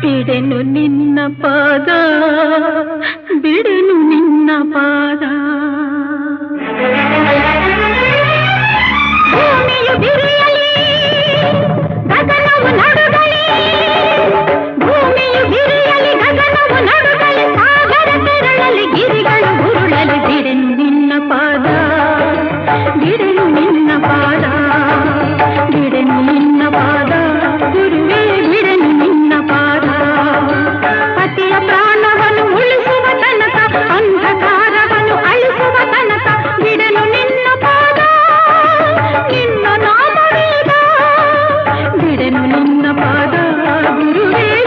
ಬಿಡೆನು ನಿನ್ನ ಪಾದ ಬಿಡೆನು ನಿನ್ನ ಪಾದ.